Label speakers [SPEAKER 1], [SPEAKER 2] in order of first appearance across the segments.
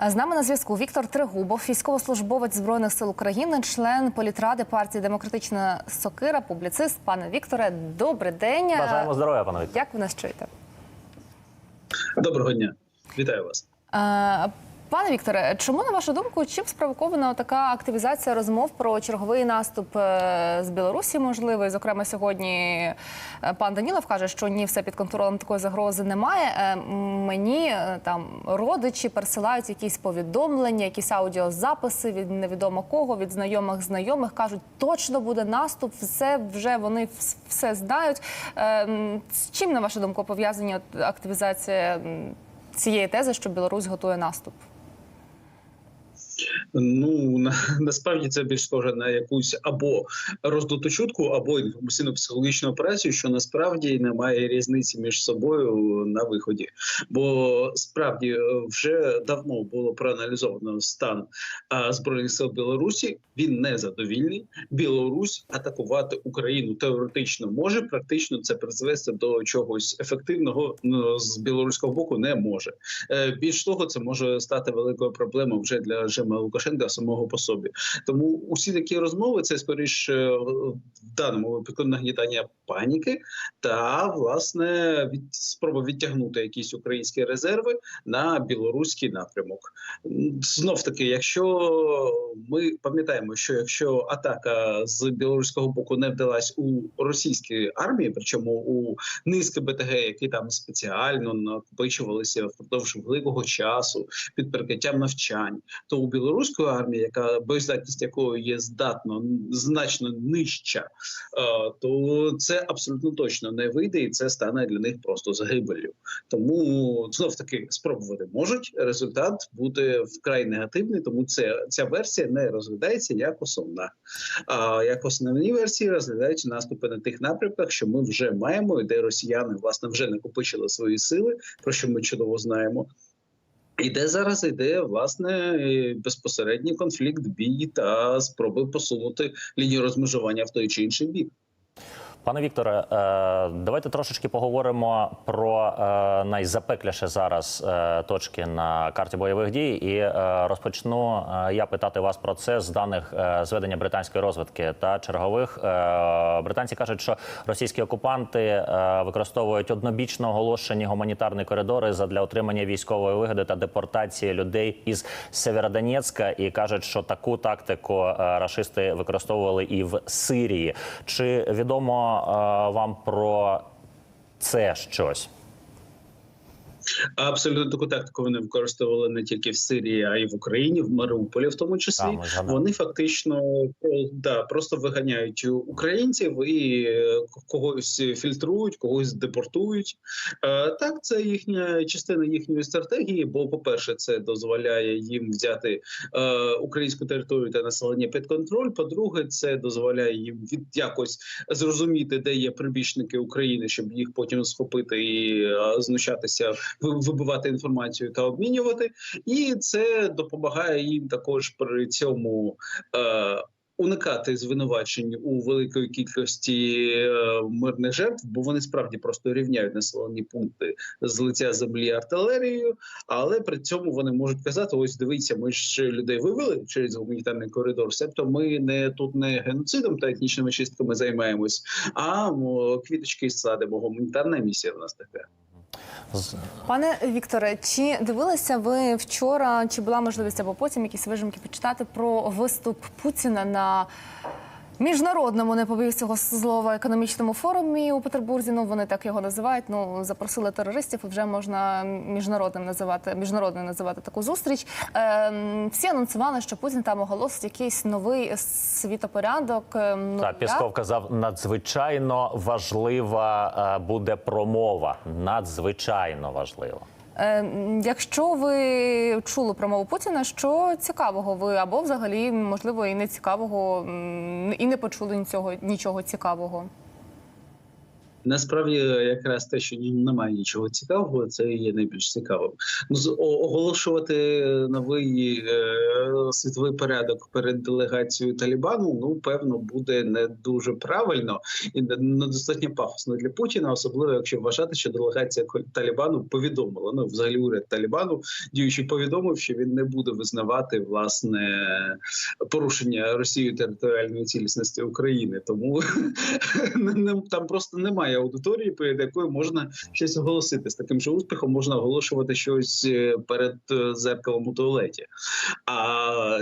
[SPEAKER 1] З нами на зв'язку Віктор Тригубов, військовослужбовець збройних сил України, член політради партії Демократична Сокира, публіцист. Пане Вікторе, добрий день.
[SPEAKER 2] Бажаємо здоров'я, пане Вікторе.
[SPEAKER 1] Як ви нас чуєте?
[SPEAKER 3] Доброго дня, вітаю вас.
[SPEAKER 1] Пане Вікторе, чому на вашу думку, чим спровокована така активізація розмов про черговий наступ е, з Білорусі? Можливий, зокрема, сьогодні е, пан Данілов каже, що ні, все під контролем такої загрози немає. Е, Мені там родичі пересилають якісь повідомлення, якісь аудіозаписи від невідомо кого, від знайомих знайомих кажуть, точно буде наступ, все вже вони все знають. З чим на вашу думку пов'язані активізація цієї тези, що Білорусь готує наступ?
[SPEAKER 3] Ну на, насправді це більш схоже на якусь або роздуту чутку, або інформаційно-психологічну операцію, що насправді немає різниці між собою на виході. Бо справді е, вже давно було проаналізовано стан а, збройних сил Білорусі. Він незадовільний. Білорусь атакувати Україну теоретично може, практично це призвести до чогось ефективного з білоруського боку не може. Е, Більш того, це може стати великою проблемою вже для режиму Лукашенка самого по собі. Тому усі такі розмови це скоріш е, в даному випадку нагнітання паніки та власне від спроба відтягнути якісь українські резерви на білоруський напрямок. Знов таки, якщо ми пам'ятаємо, що якщо атака з білоруського боку не вдалась у російській армії, причому у низки БТГ, які там спеціально накопичувалися впродовж великого часу під прикриттям навчань, то у білоруської армії, яка боєздатність якої є здатно значно нижча, е, то це абсолютно точно не вийде, і це стане для них просто загибелью. Тому знов таки спробувати можуть. Результат буде вкрай негативний, тому це ця версія не розглядається як основна. А як основні версії розглядаються наступи на тих напрямках, що ми вже маємо, і де росіяни власне вже накопичили свої сили, про що ми чудово знаємо. І де зараз йде власне безпосередній конфлікт, бій та спроби посунути лінію розмежування в той чи інший бік.
[SPEAKER 2] Пане Вікторе, е, давайте трошечки поговоримо про е, найзапекліше зараз е, точки на карті бойових дій. І розпочну я питати вас про це з даних зведення британської розвідки та чергових. Британці кажуть, що російські окупанти використовують однобічно оголошені гуманітарні коридори задля отримання військової вигоди та депортації людей із Северодонецька і кажуть, що таку тактику рашисти використовували і в Сирії. Чи відомо вам про це щось?
[SPEAKER 3] Абсолютно таку тактику вони використовували не тільки в Сирії, а й в Україні, в Маріуполі, в тому числі.
[SPEAKER 2] Там.
[SPEAKER 3] Вони фактично про- да, просто виганяють українців і е, когось фільтрують, когось депортують. Е, так, це їхня частина їхньої стратегії. Бо, по-перше, це дозволяє їм взяти е, українську територію та населення під контроль. По-друге, це дозволяє їм від якось зрозуміти, де є прибічники України, щоб їх потім схопити і е, знущатися, вибивати інформацію та обмінювати. І це допомагає їм також при цьому. Е, Уникати звинувачень у великої кількості е, мирних жертв, бо вони справді просто рівняють населені пункти з лиця землі артилерією, але при цьому вони можуть казати: ось дивіться, ми ж людей вивели через гуманітарний коридор. Себто ми не тут не геноцидом та етнічними чистками займаємось, а м, квіточки садимо. Гуманітарна місія в нас така.
[SPEAKER 1] Пане Вікторе, чи дивилися ви вчора, чи була можливість або потім якісь вижимки почитати про виступ Путіна на міжнародному, не побоюсь цього слова, економічному форумі у Петербурзі? Ну вони так його називають. Ну запросили терористів, і вже можна міжнародним називати міжнародним називати таку зустріч. Ем, всі анонсували, що Путін там оголосить якийсь новий світопорядок. ем, Ну,
[SPEAKER 2] Так? Пісков казав, надзвичайно важлива е, буде промова. Надзвичайно важлива.
[SPEAKER 1] Е, Якщо ви чули промову Путіна, що цікавого ви або взагалі можливо і не цікавого, і не почули нічого, нічого цікавого?
[SPEAKER 3] Насправді, якраз те, що немає нічого цікавого, це є найбільш цікавим. Ну, оголошувати новий е, світовий порядок перед делегацією Талібану, ну певно, буде не дуже правильно і не- недостатньо пафосно для Путіна, особливо якщо вважати, що делегація Талібану повідомила. Ну, взагалі, уряд Талібану діючий повідомив, що він не буде визнавати власне порушення Росією територіальної цілісності України. Тому там просто немає аудиторії, перед якою можна щось оголосити. З таким же успіхом можна оголошувати щось е, перед е, зеркалом у туалеті. А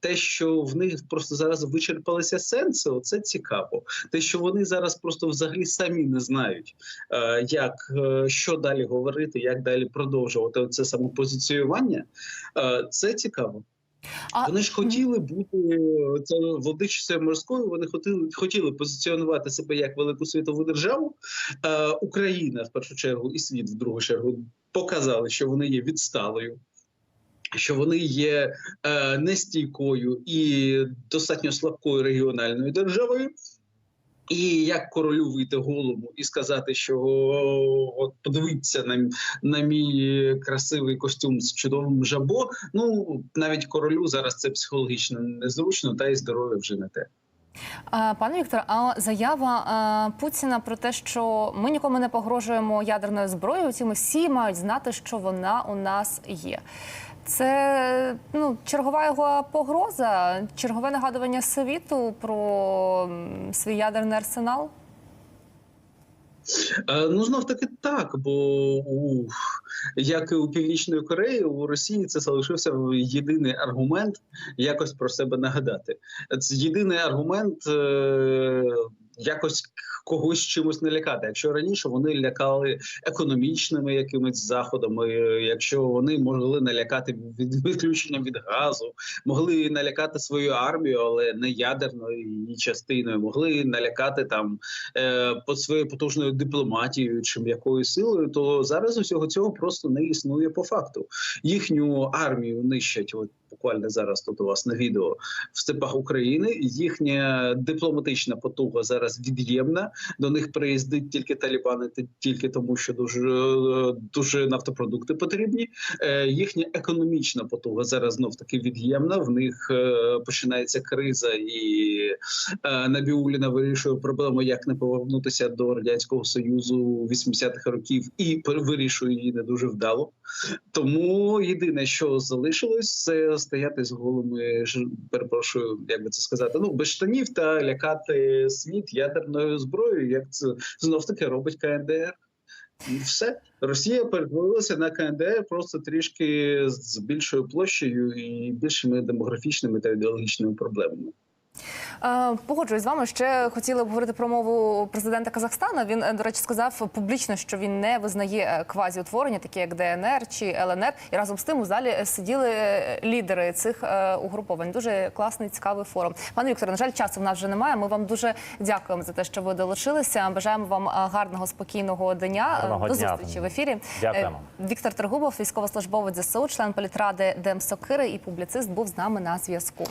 [SPEAKER 3] те, що в них просто зараз вичерпалися сенси, оце цікаво. Те, що вони зараз просто взагалі самі не знають, е, як що далі говорити, як далі продовжувати це самопозиціювання, це цікаво.
[SPEAKER 1] А
[SPEAKER 3] Вони ж хотіли бути це владичицею морською. Вони хотіли хотіли позиціонувати себе як велику світову державу. Е, Україна в першу чергу і світ в другу чергу показали, що вони є відсталою. Що вони є е, нестійкою і достатньо слабкою регіональною державою, і як королю вийти голому і сказати, що «О, от подивіться на, на мій красивий костюм з чудовим жабо. Ну навіть королю зараз це психологічно незручно, та й здоров'я вже не те.
[SPEAKER 1] Пане Віктор, а заява Путіна про те, що ми нікому не погрожуємо ядерною зброєю, ці ми всі мають знати, що вона у нас є. Це ну, чергова його погроза, чергове нагадування світу про свій ядерний арсенал.
[SPEAKER 3] Е, Ну знов таки так, бо у як і у Північної Кореї, у Росії це залишився єдиний аргумент якось про себе нагадати. Це єдиний аргумент е, якось когось чимось не лякати. Якщо раніше вони лякали економічними якимись заходами, якщо вони могли налякати від відключенням від газу, могли налякати свою армію, але не ядерною її частиною, могли налякати там е, по своєю потужною дипломатією чи м'якою силою, то зараз усього цього просто не існує по факту. Їхню армію нищать. От буквально зараз тут у вас на відео в степах України. Їхня дипломатична потуга зараз від'ємна. До них приїздить тільки талібани, тільки тому, що дуже дуже нафтопродукти потрібні. Е, Їхня економічна потуга зараз знов таки від'ємна. В них е, починається криза, і е, Набіуліна вирішує проблему, як не повернутися до радянського союзу 80-х років, і вирішує її не дуже вдало. Тому єдине, що залишилось, це стояти з голими перепрошую, як би це сказати, ну без штанів та лякати світ ядерною зброєю, як це знов таки робить КНДР. І Все Росія перетворилася на КНДР просто трішки з більшою площею і більшими демографічними та ідеологічними проблемами.
[SPEAKER 1] Е, Погоджуюсь з вами. Ще хотіли обговорити про мову президента Казахстана. Він, е, до речі, сказав публічно, що він не визнає е, квазіутворення, такі як ДНР чи ЛНР. І разом з тим у залі сиділи лідери цих угруповань. Дуже класний, цікавий форум. Пане Вікторе, на жаль, часу в нас вже немає. Ми вам дуже дякуємо за те, що ви долучилися. Бажаємо вам гарного спокійного дня.
[SPEAKER 2] Гарного
[SPEAKER 1] До
[SPEAKER 2] дня.
[SPEAKER 1] зустрічі в ефірі.
[SPEAKER 2] Дякуємо.
[SPEAKER 1] Віктор Трегубов, військовослужбовець ЗСУ, член політради Демсокири і публіцист, був з нами на зв'язку.